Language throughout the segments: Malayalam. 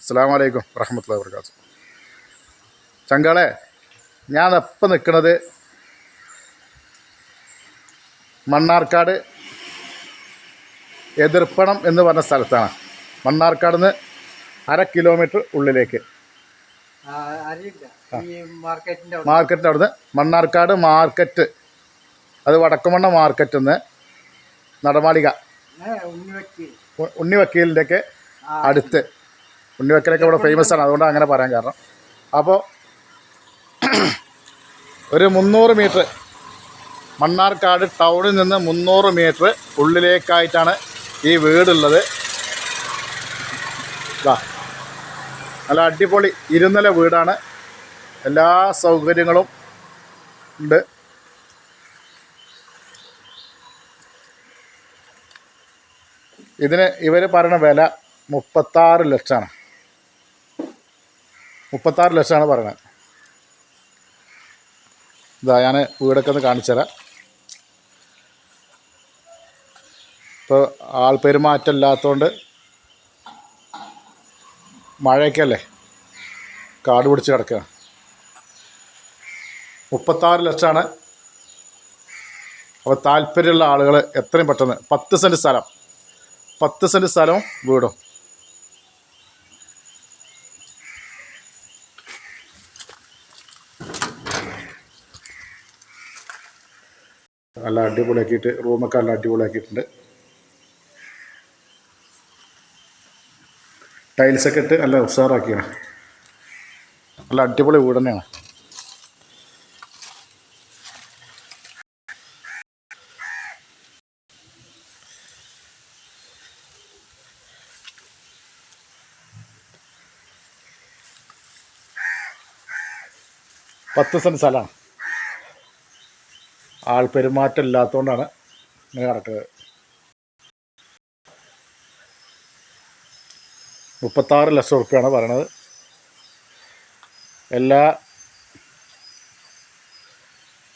അസ്സാം വലൈക്കും വറഹമത്തുള്ള വർക്കാത്ത ചങ്കളെ ഞാൻ എപ്പം നിൽക്കുന്നത് മണ്ണാർക്കാട് എതിർപ്പണം എന്ന് പറഞ്ഞ സ്ഥലത്താണ്. മണ്ണാർക്കാട് നിന്ന് അര കിലോമീറ്റർ ഉള്ളിലേക്ക്. മാർക്കറ്റിന്റെ അവിടുന്ന്. മണ്ണാർക്കാട് മാർക്കറ്റ് അത് വടക്കുമണ്ണ മാർക്കറ്റിൽ നിന്ന് നടമാളിക ഉണ്ണി വക്കീലിന്റെയൊക്കെ ആ, അടുത്ത്. ഉണ്ണിവക്കലൊക്കെ ഇവിടെ ഫേമസ് ആണ്. അതുകൊണ്ട് അങ്ങനെ പറയാൻ കാരണം. അപ്പോൾ ഒരു മുന്നൂറ് മീറ്റർ മണ്ണാർക്കാട് ടൗണിൽ നിന്ന് മുന്നൂറ് മീറ്റർ ഉള്ളിലേക്കായിട്ടാണ് ഈ വീടുള്ളത്. ഇതാ നല്ല അടിപൊളി ഇരുനില വീടാണ്. എല്ലാ സൗകര്യങ്ങളും ഉണ്ട്. ഇതിന് ഇവർ പറയുന്ന വില മുപ്പത്താറ് ലക്ഷമാണ്. മുപ്പത്താറ് ലക്ഷമാണ് പറയുന്നത്. ഇതാ ഞാൻ വീടൊക്കെ ഒന്ന് കാണിച്ചു തരാം. ഇപ്പോൾ ആൾ പെരുമാറ്റം ഇല്ലാത്തതുകൊണ്ട് മഴയൊക്കെ അല്ലേ കാട് പിടിച്ച് കിടക്കുക മുപ്പത്താറ് ലക്ഷമാണ്. അപ്പോൾ താല്പര്യമുള്ള ആളുകൾ എത്രയും പെട്ടെന്ന് പത്ത് സെന്റ് സ്ഥലം പത്ത് സെന്റ് സ്ഥലവും വീടും. നല്ല അടിപൊളിയാക്കിയിട്ട് റൂമൊക്കെ നല്ല അടിപൊളിയാക്കിയിട്ടുണ്ട്. ടൈൽസൊക്കെ ഇട്ട് നല്ല ഉഷാറാക്കിയാണ്. നല്ല അടിപൊളി വീട് തന്നെയാണ് പത്ത് സെന്റ് സ്ഥലമാണ്. ആൾ പെരുമാറ്റം ഇല്ലാത്തതുകൊണ്ടാണ് ഇങ്ങനെ കിടക്കുന്നത് മുപ്പത്താറ് ലക്ഷം റുപ്യാണ് പറയണത്. എല്ലാ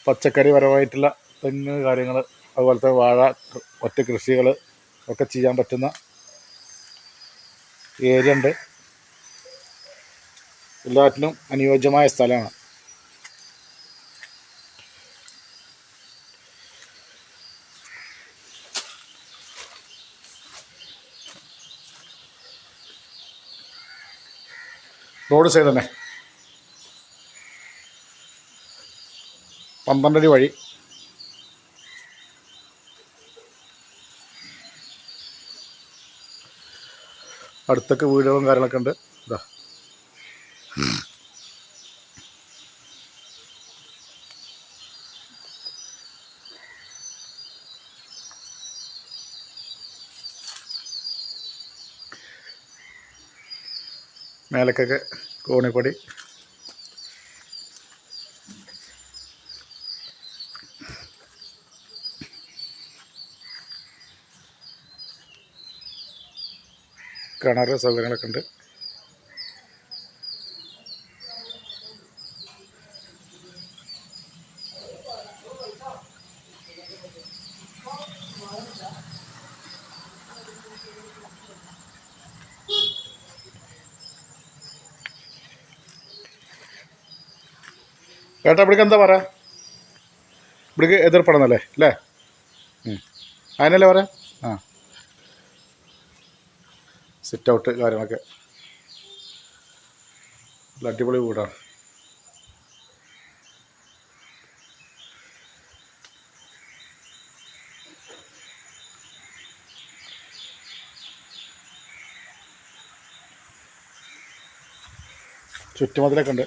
പച്ചക്കറി പരമായിട്ടുള്ള തെങ്ങ് കാര്യങ്ങൾ അതുപോലത്തെ വാഴ ഒറ്റ കൃഷികൾ ഒക്കെ ചെയ്യാൻ പറ്റുന്ന ഏരിയ ഉണ്ട്. എല്ലാറ്റിനും അനുയോജ്യമായ സ്ഥലമാണ്. റോഡ് സൈഡ് തന്നെ. പന്ത്രണ്ടടി വഴി. അടുത്തൊക്കെ വീടുകളും കാര്യങ്ങളൊക്കെ ഉണ്ട്. ഇതാ മേലക്കൊക്കെ കോണിപ്പടി. കിണർ സൗകര്യങ്ങളൊക്കെ ഉണ്ട്. ഏട്ടാ ഇവിടേക്ക് എന്താ പറ? ഇവിടേക്ക് എതിർപ്പെടണല്ലേ അല്ലേ. അതിനല്ലേ പറ? ആ. സിറ്റ് ഔട്ട് കാര്യങ്ങളൊക്കെ. അടിപൊളി വീടാണ്. ചുറ്റുമതിലൊക്കെ ഉണ്ട്.